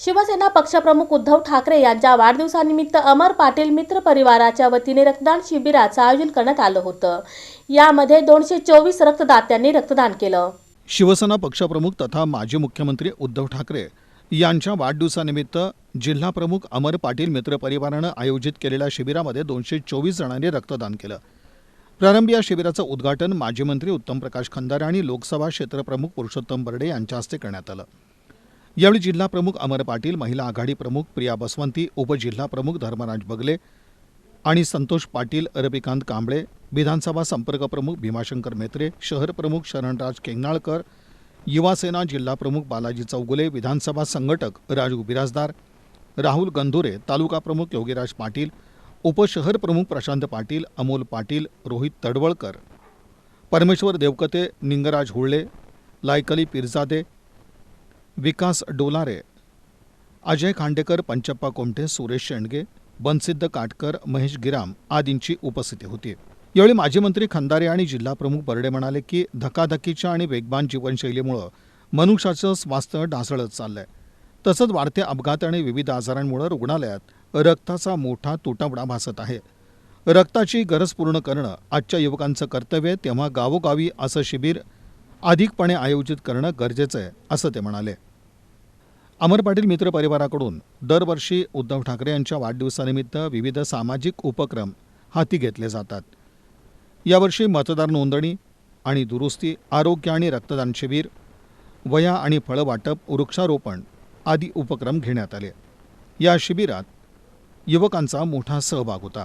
शिवसेना पक्षप्रमुख उद्धव ठाकरे यांच्या वाढदिवसानिमित्त अमर पाटील मित्र परिवाराच्या वतीने रक्तदान शिबिराचं आयोजन करण्यात आलं होतं. यामध्ये दोनशे चोवीस रक्तदात्यांनी रक्तदान केलं. शिवसेना पक्षप्रमुख तथा माजी मुख्यमंत्री उद्धव ठाकरे यांच्या वाढदिवसानिमित्त जिल्हाप्रमुख अमर पाटील मित्र परिवारानं आयोजित केलेल्या शिबिरामध्ये दोनशे चोवीस जणांनी रक्तदान केलं. प्रारंभी या शिबिराचं उद्घाटन माजी मंत्री उत्तम प्रकाश खंदारे आणि लोकसभा क्षेत्रप्रमुख पुरुषोत्तम बर्डे यांच्या हस्ते करण्यात आलं. यावेळी जिल्हाप्रमुख अमर पाटील महिला आघाडी प्रमुख प्रिया बसवंती उपजिल्हाप्रमुख धर्मराज बगले आणि संतोष पाटील रविकांत कांबळे विधानसभा संपर्क प्रमुख भीमाशंकर मेत्रे शहर प्रमुख शरणराज केंगनाळकर युवासेना जिल्हा प्रमुख बालाजी चौगुले विधानसभा संघटक राजू बिराजदार राहुल गंधुरे तालुका प्रमुख योगीराज पाटील उपशहर प्रमुख प्रशांत पाटील अमोल पाटील रोहित तडवळकर परमेश्वर देवकते निंगराज हुळले लायकली पिरजादे विकास डोलारे अजय खांडेकर पंचप्पा कोमठे सुरेश शेंडगे बनसिद्ध काटकर महेश गिराम आदींची उपस्थिती होती. यावेळी माजी मंत्री खंदारे आणि जिल्हाप्रमुख बर्डे म्हणाले की धकाधकीच्या आणि वेगवान जीवनशैलीमुळं मनुष्याचं स्वास्थ्य ढासळत चाललंय. तसंच वाढत्या अपघात आणि विविध आजारांमुळे रुग्णालयात रक्ताचा मोठा तुटवडा भासत आहे. रक्ताची गरज पूर्ण करणं आजच्या युवकांचं कर्तव्य आहे तेव्हा गावोगावी असं शिबिर अधिकपणे आयोजित करणं गरजेचं आहे असं ते म्हणाले. अमर पाटील मित्र परिवाराकडून दरवर्षी उद्धव ठाकरे यांच्या वाढदिवसानिमित्त विविध सामाजिक उपक्रम हाती घेतले जातात. यावर्षी मतदार नोंदणी आणि दुरुस्ती आरोग्य आणि रक्तदान शिबिर वया आणि फळं वाटप वृक्षारोपण आदी उपक्रम घेण्यात आले. या शिबिरात युवकांचा मोठा सहभाग होता.